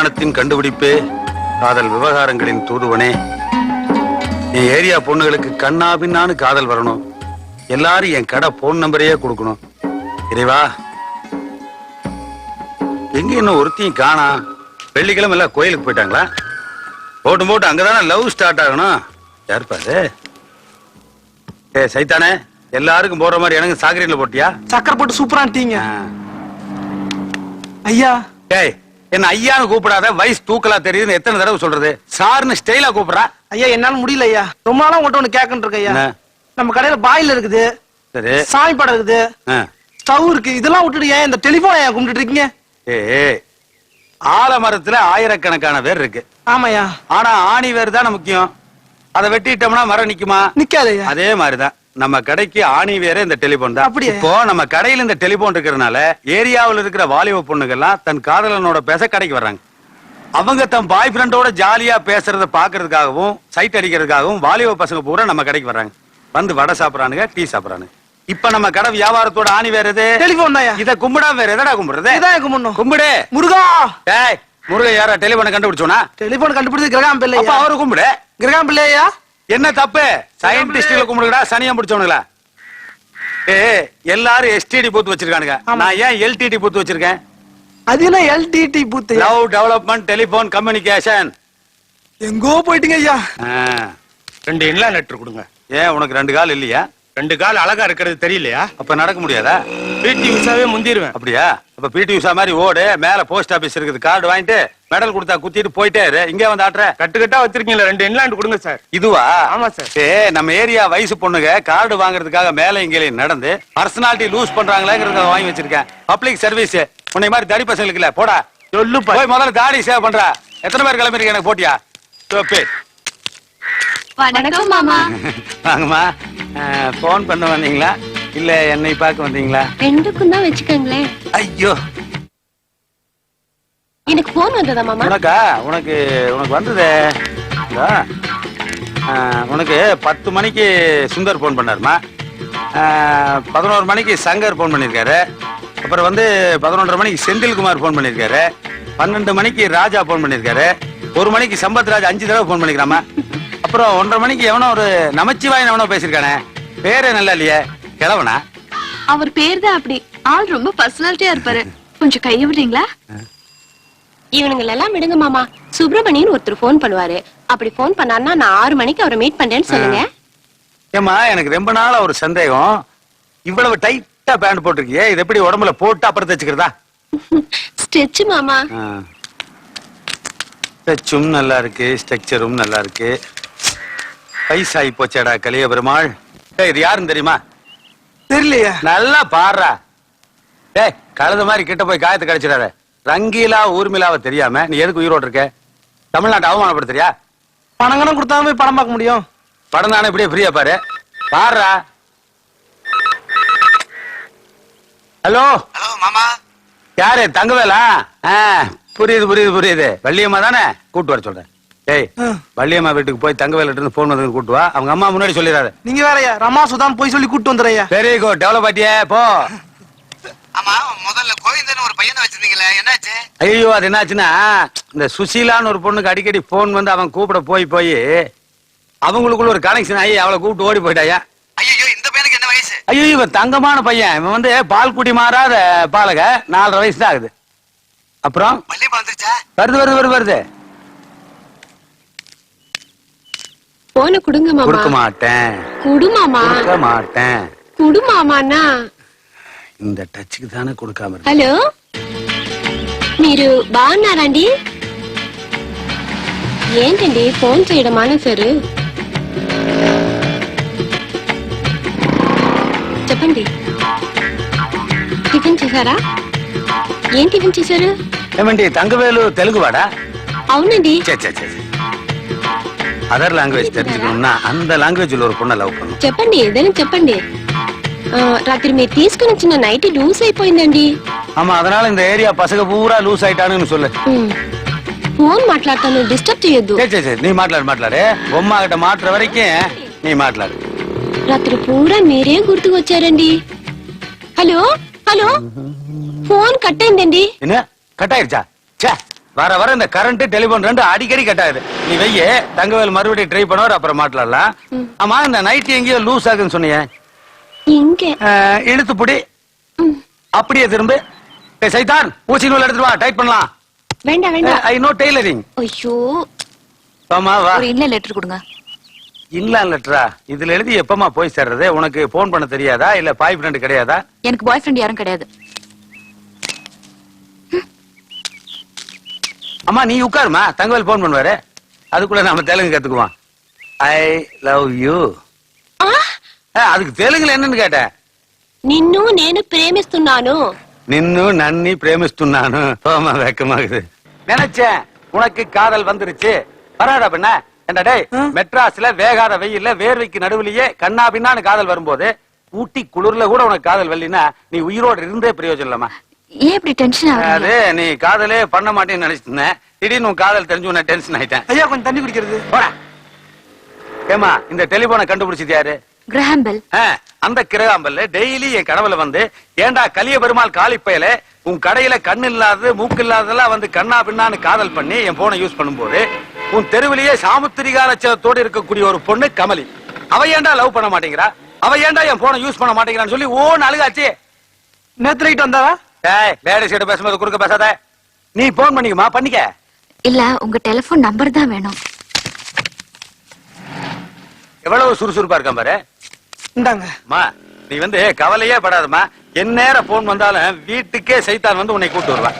காலத்தின் கண்டுபிடிப்பே காதல் விவகாரங்களின் தூதுவனே. என் ஏரியா பொண்ணுகளுக்கு கண்ணா பின்னான்னு காதல் வரணும். எல்லாரும் என் கடை போன் நம்பரையே கொடுக்கணும். இறைவா. எங்க இன்னும் ஒருத்தையும் காணா? வெள்ளிக்கிழமை எல்லாம் கோயிலுக்கு போயிட்டாங்களா? போட்டு போட்டு அங்கதானே லவ் ஸ்டார்ட் ஆகணும். யாருப்பா அது ஏ சைத்தானே எல்லாருக்கும் போடுற மாதிரி எனக்கு சாகரியில போட்டியா? சக்கரை போட்டு ஆ. ஐயா. ஏய் என்ன ஐயான்னு கூப்பிடாத வயசு தூக்கலா தெரியுதுன்னு எத்தனை தடவை சொல்றது? சார்னு ஸ்டைலா கூப்பிடுறா? ஐயா என்னால முடியல ஐயா. ரொம்ப நாளா உங்கள்ட்ட ஒண்ணு கேட்கணும் இருக்கு ஐயா. என்ன? நம்ம கடையில பாயில் இருக்குது. சரி. சாமி படம் இருக்குது. ஆ. ஸ்டவ் இருக்கு. இதெல்லாம் விட்டுட்டு ஏன்? இந்த டெலிபோன் ஏன் கும்பிட்டு இருக்கீங்க. ஏய் ஆலமரத்துல ஆயிரக்கணக்கான பேர் இருக்கு. ஆமாய்யா ஆனா ஆணி வேர் தானே முக்கியம். அதை வெட்டிட்டோம்னா மரம் நிக்குமா? நிக்காது ஐயா. அதே மாதிரிதான். நம்ம கடைக்கு ஆணி வேற இந்த டெலிபோன் தான்? இப்போ நம்ம கடையில இந்த டெலிபோன் இருக்கிறதுனால ஏரியாவுல இருக்கிற வாலிப பொண்ணுங்கெல்லாம் தன் காதலனோட பேச கடைக்கு வர்றாங்க. அவங்க தன் பாய் ஃப்ரெண்டோட ஜாலியா பேசுறத பாக்குறதுக்காகவும் சைட் அடிக்கிறதுக்காகவும் வாலிப பசங்க பூரா நம்ம கடைக்கு வர்றாங்க. வந்து வடை சாப்பிடறானுங்க டீ சாப்பிடறானுங்க. இப்ப நம்ம கடை வியாபாரத்தோட ஆணி வேற எது டெலிபோன் இத கும்பிடாம வேற எதடா கும்பிடுறது? இதான் முன்னும் கும்பிடு. முருகா! டேய் முருகன் யாரா டெலிபோனை கண்டுபிடிச்சோனா டெலிபோன் கண்டுபிடிச்சது கிரகாம் பிள்ளை அவரு கும்பிடு. கிரகாம் பிள்ளை ஐயா என்ன தப்பு? சயின்டிஸ்ட்ல கும்பிடுங்கடா. சனியம் பிடிச்சவனுங்களா? ஏ எல்லாரும் எஸ்டிடி பூத் வச்சிருக்கானுங்க. நான் ஏன் எல்டிடி பூத் வச்சிருக்கேன்? அது என்ன எல்டிடி பூத்து லவ் டெவலப்மெண்ட் டெலிபோன் கம்யூனிகேஷன் எங்கோ போயிட்டீங்க ஐயா. ரெண்டு இன்லாம் லெட்டர் கொடுங்க. ஏன் உனக்கு ரெண்டு கால் இல்லையா? ரெண்டு கால் அழகா இருக்கிறது தெரியலையா? அப்ப நடக்க முடியாதா? பிடி உஷாவே முந்திருவேன். அப்படியா? அப்ப பிடி உஷா மாதிரி ஓடு. மேல போஸ்ட் ஆபீஸ் இருக்குது. கார்டு வாங்கிட்டு மெடல் கொடுத்தா குத்திட்டு போயிட்டே இரு. இங்கே வந்து ஆட்டுற. கட்டு கட்டா வச்சிருக்கீங்களா ரெண்டு இன்லாண்ட் கொடுங்க சார். இதுவா? ஆமா சார். ஏ நம்ம ஏரியா வயசு பொண்ணுங்க கார்டு வாங்குறதுக்காக மேல இங்கேயும் நடந்து பர்சனாலிட்டி லூஸ் பண்றாங்களேங்கிறத வாங்கி வச்சிருக்கேன். பப்ளிக் சர்வீஸ் உன்னை மாதிரி தடி பசங்களுக்கு இல்ல. போடா. சொல்லுப்பா. போய் முதல்ல தாடி சேவ் பண்றா. எத்தனை பேர் கிளம்பிருக்க எனக்கு போட்டியா? சோப்பே வணக்கம் மாமா. வாங்கம்மா. ஃபோன் பண்ண வந்தீங்களா? இல்ல என்னை பார்க்க வந்தீங்களா? ரெண்டுக்கும் தான் வச்சுக்கோங்களேன். ஐயோ. எனக்கு போன் வந்ததா மாமா? உனக்கா? உனக்கு உனக்கு வந்ததே. உனக்கு பத்து மணிக்கு சுந்தர் ஃபோன் பண்ணாருமா? பதினோரு மணிக்கு சங்கர் ஃபோன் பண்ணியிருக்காரு அப்புறம் வந்து பதினொன்றரை மணிக்கு செந்தில்குமார் ஃபோன் பண்ணியிருக்காரு பன்னெண்டு மணிக்கு ராஜா ஃபோன் பண்ணியிருக்காரு ஒரு மணிக்கு சம்பத் ராஜ் அஞ்சு தடவை ஃபோன் பண்ணிக்கிறாமா? அப்புறம் ஒன்றரை மணிக்கு எவனோ ஒரு நமச்சிவாயன் எவனோ பேசியிருக்கானே பேரே நல்லா இல்லையே. கிழவனா? அவர் பேர் தான் அப்படி. ஆள் ரொம்ப பர்சனாலிட்டியா இருப்பாரு. கொஞ்சம் கைய விடுறீங்களா? இவனுங்க எல்லாம் விடுங்க மாமா. சுப்பிரமணியன் ஒருத்தர் ஃபோன் பண்ணுவாரு. அப்படி ஃபோன் பண்ணாருன்னா நான் ஆறு மணிக்கு அவரை மீட் பண்றேன்னு சொல்லுங்க. ஏம்மா எனக்கு ரொம்ப நாளா ஒரு சந்தேகம். இவ்வளவு டைட்டா பேண்ட் போட்டிருக்கியே இது எப்படி உடம்புல போட்டு அப்புறம் தச்சுக்கிறதா ஸ்டெச் மாமா. டச்சும் நல்லா இருக்கு ஸ்ட்ரக்சரும் நல்லா இருக்கு. வயசாகி போச்சேடா கலிய பெருமாள். இது யாருன்னு தெரியுமா? தெரியலையா. நல்லா பாடுறா. டேய் கழுத மாதிரி கிட்ட போய் காயத்தை கழிச்சிடாத ரங்கீலா ஊர்மிளாவை தெரியாம நீ எதுக்கு உயிரோடு இருக்க? தமிழ்நாட்டை அவமானப்படுத்துறியா? பணம் கணம் கொடுத்தா போய் படம் பார்க்க முடியும். படம் தானே இப்படியே ஃப்ரீயா பாரு. பாடுறா ஹலோ? ஹலோ மாமா. யாரு? தங்கவேலா? ஆ, புரியுது புரியுது புரியுது. வள்ளியம்மா தானே? கூட்டு வர சொல்றேன். டேய். வள்ளியம்மா வீட்டுக்கு போய் தங்கவேல இருந்து போன் வந்து கூட்டு வா. அவங்க அம்மா முன்னாடி சொல்லிடாத. நீங்க வேறயா? ரமா சுதான் போய் சொல்லி கூட்டு வந்துடுறயா? வெரி குட் டெவலப் ஆட்டியே. போ. ஆமா முதல்ல கோவிந்தன் ஒரு பையனை வச்சிருந்தீங்களே என்னாச்சு? ஐயோ அது என்னாச்சுன்னா இந்த சுசீலான்னு ஒரு பொண்ணுக்கு அடிக்கடி போன் வந்து அவன் கூப்பிட போய் போய் அவங்களுக்குள்ள ஒரு கனெக்ஷன் ஆகி அவளை கூப்பிட்டு ஓடி போயிட்டாயா ஐயோ. இந்த பையனுக்கு என்ன வயசு? ஐயோ இவன் தங்கமான பையன். இவன் வந்து பால் குடி மாறாத பாலக. நாலரை வயசு தான் ஆகுது. அப்புறம்? வருது வருது வருது வருது. போன கொடுங்க கொடுக்க மாமா மாட்டேன். குடு மாமா. கொடுக்க மாட்டேன். குடு மாமாண்ணா. இந்த டச்சுக்கு தானே கொடுக்காம இருக்க. హలో మీరు బాగున్నారండి ఏంటండి ఫోన్ చేయడం మానేశారు చెప్పండి టిఫిన్ చేశారా ఏం టిఫిన్ చేశారు ஏமண்டி தங்கவேலு தெலுங்கு வாடா అవునండి சே சே சே அதர் லாங்குவேஜ் தெரிஞ்சுக்கணும்னா அந்த லாங்குவேஜ்ல ஒரு பொண்ணை லவ் பண்ணும் చెప్పండి ఏదైనా చెప్పండి ఆ, రాత్రి మీరు తీసుకుని వచ్చిన నైట్ లూజ్ అయిపోయిందండి అమ్మ అదనాల ఇంత ఏరియా పసగ పూరా లూజ్ అయిటాను సొల్లే ఫోన్ మాట్లాడతాను డిస్టర్బ్ చేయొద్దు నీ మాట్లాడు మాట్లాడే బొమ్మ అక్కడ మాట్లాడ వరకే నీ మాట్లాడు రాత్రి పూరా మీరే గుర్తుకు వచ్చారండి హలో హలో ஃபோன் கட் ஆயிருந்தேன்டி என்ன கட் ஆயிருச்சா சே வர வர இந்த கரண்ட் டெலிபோன் ரெண்டு அடிக்கடி கட் ஆகுது நீ வெய்ய தங்கவேல் மறுபடியும் ட்ரை பண்ணுவார் அப்புறம் மாட்டலாம் ஆமா இந்த நைட் எங்கேயோ லூஸ் ஆகுதுன்னு சொன்னீங்க அஹ், இழுத்து புடி. அப்படியே திரும்ப. ஏய், சைத்தான் ஊசி நூல் எடுத்துட்டு வா டைட் பண்ணலாம். வேண்டாம் வேண்டாம் ஐ நோ டெய்லரிங். ஐயோ. ஆமா வா. ஒரு இன்ல லெட்டர் கொடுங்க. இன்லான் லெட்டரா? இதுல எழுதி எப்பமா போய் சேர்றது? உனக்கு போன் பண்ண தெரியாதா? இல்ல பாய் ஃப்ரெண்ட் கிடையாதா? எனக்கு பாய் ஃப்ரெண்ட் யாரும் கிடையாது. அம்மா நீ உட்காருமா தங்கவேல் போன் பண்ணுவாரு. அதுக்குள்ள நாம தெலுங்கு கத்துக்குவோம். ஐ லவ் யூ அதுக்கு தெலுங்குல என்னன்னு கேட்டேன் నిన్ను నేను ప్రేమిస్తున్నాను நின்னு நன்னி பிரேமிஸ்துன்னானு ஓமா வெக்கமாகுது நினைச்சேன் உனக்கு காதல் வந்துருச்சு வராடா பின்ன என்ன டேய் மெட்ராஸ்ல வேகாத வெயில்ல வேர்வைக்கு நடுவுலயே கண்ணா பின்னான்னு காதல் வரும்போது ஊட்டி குளிர்ல கூட உனக்கு காதல் வரலினா நீ உயிரோடு இருந்தே பிரயோஜனம் இல்லம்மா ஏன் இப்படி டென்ஷன் ஆகுறீங்க அது நீ காதலே பண்ண மாட்டேன்னு நினைச்சிட்டு இருந்தேன் திடீர்னு உன் காதல் தெரிஞ்சு உன்னை டென்ஷன் ஆயிட்டேன் ஐயா கொஞ்சம் தண்ணி குடிக்கிறது போடா ஏமா இந்த டெலிபோனை கண்டுபிடிச்சது யாரு கிரஹாம் பெல் ஆ, அந்த கிரகாம்பல்ல டெய்லி என் கனவுல வந்து ஏண்டா கலிய பெருமாள் காளிப்பயல உன் கடையில கண்ணு இல்லாதது மூக்கு இல்லாததெல்லாம் வந்து கண்ணா பின்னான்னு காதல் பண்ணி என் போனை யூஸ் பண்ணும்போது உன் தெருவிலேயே சாமுத்திரிகா லட்சத்தோடு இருக்கக்கூடிய ஒரு பொண்ணு கமலி. அவ ஏன்டா லவ் பண்ண மாட்டேங்கிறா? அவ ஏன்டா என் போனை யூஸ் பண்ண மாட்டேங்கிறான்னு சொல்லி ஓன்னு அழுகாச்சு. நேத்து நைட் வந்தாவா ஏய் லேடிஸ் கிட்ட பேசும்போது குறுக்க பேசாத. நீ போன் பண்ணிக்கமா பண்ணிக்க. இல்ல உங்க டெலிபோன் நம்பர் தான் வேணும். எவ்வளவு சுறுசுறுப்பா இருக்கான் பாரு. இந்தாங்க. அம்மா நீ வந்து கவலையே படாதம்மா. என் நேரம் போன் வந்தாலும் வீட்டுக்கே சைத்தான் வந்து உன்னை கூட்டு வருவான்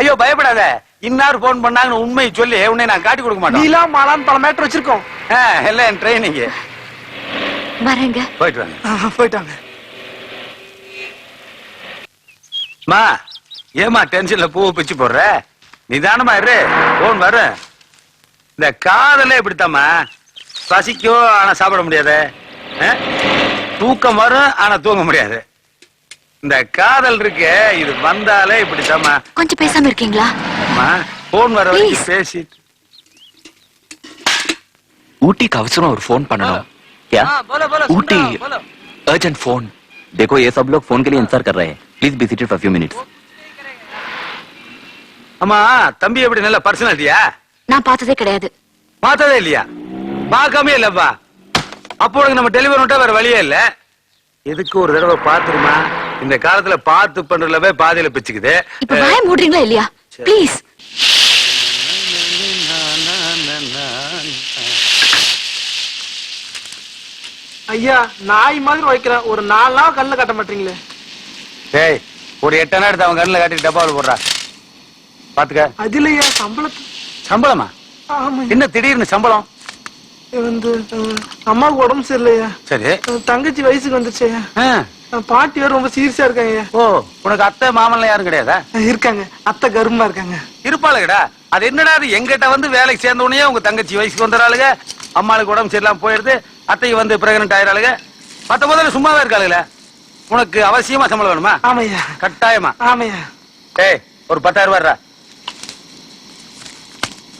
ஐயோ பயப்படாத. இன்னார் போன் பண்ணாங்கன்னு உண்மையை சொல்லி உன்னை நான் காட்டி கொடுக்க மாட்டேன் நீலா மாலான்னு பல மேட்டர் வச்சிருக்கோம். எல்லாம் என் ட்ரைனிங் வரேங்க. போயிட்டு வாங்க. ஆ, போயிட்டாங்க மா ஏமா டென்ஷன்ல பூவை பிச்சு போடுற? நிதானமா இரு. போன் வரும். இந்த காதலே இப்படித்தாம்மா. பசிக்கும் ஆனா சாப்பிட முடியாது? தூக்கம் வரும் ஆனா தூங்க முடியாது இந்த காதல் இருக்கு இது வந்தாலே இப்படித்தாம்மா கொஞ்சம் பேசாம இருக்கீங்களா அம்மா போன் வர வரைக்கும் Please. பேசிட்டு ऊटी का अवसर और फोन பண்ணணும் क्या ऊटी अर्जेंट फोन देखो ये सब लोग फोन के लिए इंतजार कर रहे हैं please be seated for few minutes அம்மா தம்பி எப்படி நல்ல பர்சனாலிட்டியா நான் பார்த்ததே கிடையாது பார்த்ததே இல்லையா பார்க்காமே இல்லப்பா அப்போ உனக்கு நம்ம டெலிவரி விட்டா வேற வழியே இல்ல. எதுக்கு ஒரு தடவை பாத்துருமா இந்த காலத்துல பார்த்து பண்றதுலவே பாதியில பிச்சுக்குது. இப்ப வாய மூடுறீங்களா இல்லையா? ப்ளீஸ் ஐயா நாய் மாதிரி வைக்கிறேன் ஒரு நாலு நாள் கண்ணுல காட்ட மாட்டீங்களே. டேய் ஒரு எட்டனா எடுத்து அவன் கண்ணில் காட்டி டப்பாவில் போடுறா. பாத்துக்க. அது இல்லையா சம்பளத்து. சம்பளமா? என்ன திடீர்னு சம்பளம்? வந்து அம்மாவுக்கு உடம்பு சரியில்லையா. சரி. தங்கச்சி வயசுக்கு. அஹ், பாட்டி வேற ரொம்ப சீரியஸா இருக்காங்க. ஓ உனக்கு அத்தை மாமன்லாம் யாரும் கிடையாதா? இருக்காங்க. அத்தை கருமா இருக்காங்க. இருப்பாளுகடா. அது என்னடா அது? எங்கிட்ட வந்து வேலைக்கு சேர்ந்த உடனே உங்க தங்கச்சி வயசுக்கு வந்துடுறாளுங்க அம்மாளுக்கு உடம்பு சரியில்லாம போயிடுது. அத்தை வந்து பிரெக்னன்ட் ஆயிராளுங்க மத்த முதல்ல சும்மாவே இருக்காளுங்களே உனக்கு அவசியமா சம்பளம் வேணுமா? ஆமையா. கட்டாயமா. ஆமையா. ஏய் ஒரு பத்தாயிரம் ரூபாய்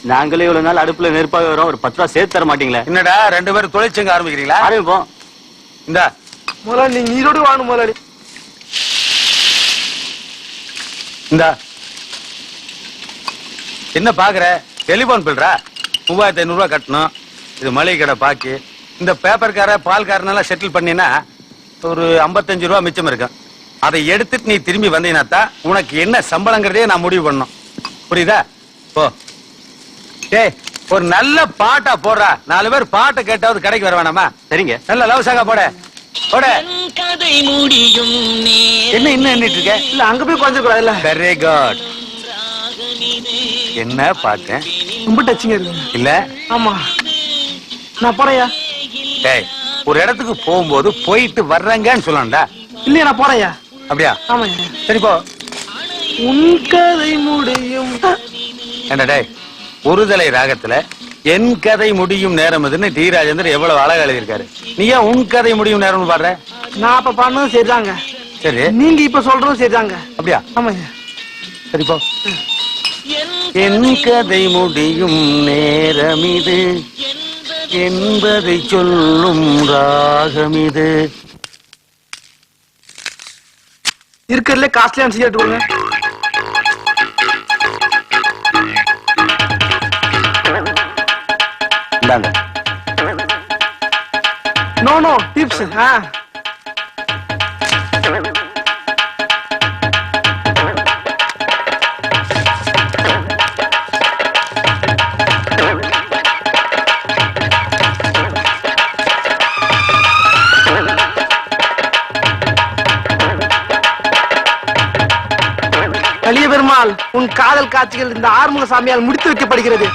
நாங்களே இவ்வளவு நாள் அடுப்புல நெருப்பாக வரோம். ஒரு பத்து ரூபா சேர்த்து தர மாட்டீங்களே? என்னடா ரெண்டு பேரும் தொழிற்சங்க ஆரம்பிக்கிறீங்களா? ஆரம்பிப்போம். இந்தா. முதலாளி நீங்க ஈரோடு வாங்கணும் முதலாளி இந்தா. என்ன பாக்குற? டெலிபோன் பில்றா? மூவாயிரத்தி ஐநூறு ரூபாய் கட்டணும். இது மளிகை கடை பாக்கி. இந்த பேப்பர்கார பால்காரனெல்லாம் செட்டில் பண்ணினா ஒரு 55 ரூபா மிச்சம் இருக்கும். அதை எடுத்துட்டு நீ திரும்பி வந்தீங்கன்னா தான் உனக்கு என்ன சம்பளங்கிறதே நான் முடிவு பண்ணணும். புரியுதா? போ. டேய் ஒரு நல்ல பாட்டா போடுறா. நாலு பேர் பாட்டை கேட்டாவது கடைக்கு வர வேணாமா? சரிங்க. நல்ல லவ் சாங்கா போட. போட. என்ன இன்னும் எண்ணிட்டு இருக்க? இல்ல அங்க போய் குறைஞ்சக்கூடாது இல்ல? வெரி குட் என்ன பார்த்தேன் ரொம்ப டச்சிங்கா இல்ல? ஆமா. நான் போறேயா டேய் ஒரு இடத்துக்கு போகும்போது போயிட்டு வர்றேங்கன்னு சொல்லணும்டா இல்லையா நான் போறேயா அப்படியா? ஆமாய்யா சரி போ. உன் கதை முடியும். என்ன டேய் ஒரு தலை ராகத்துல என் கதை முடியும் நேரம் இதுன்னு டி. ராஜேந்தர் எவ்வளவு அழகா எழுதியிருக்காரு. நீ ஏன் உன் கதை முடியும் நேரம்னு பாடுற? நான் அப்ப பண்ணதும் சரிதாங்க. சரி. நீங்க இப்ப சொல்றதும் சரிதாங்க. அப்படியா? ஆமாய்யா சரி போ. என் கதை முடியும் நேரம் இது. என்பதை சொல்லும் ராகம் இது. இருக்கிறதுல காஸ்ட்லியான சிகரெட் கொடுங்க. இந்தாங்க நோ நோ டிப்ஸ் ஆ. பெருமாள் உன் காதல் காட்சிகள் இந்த ஆறுமுக சாமியால் முடித்து வைக்கப்படுகிறது.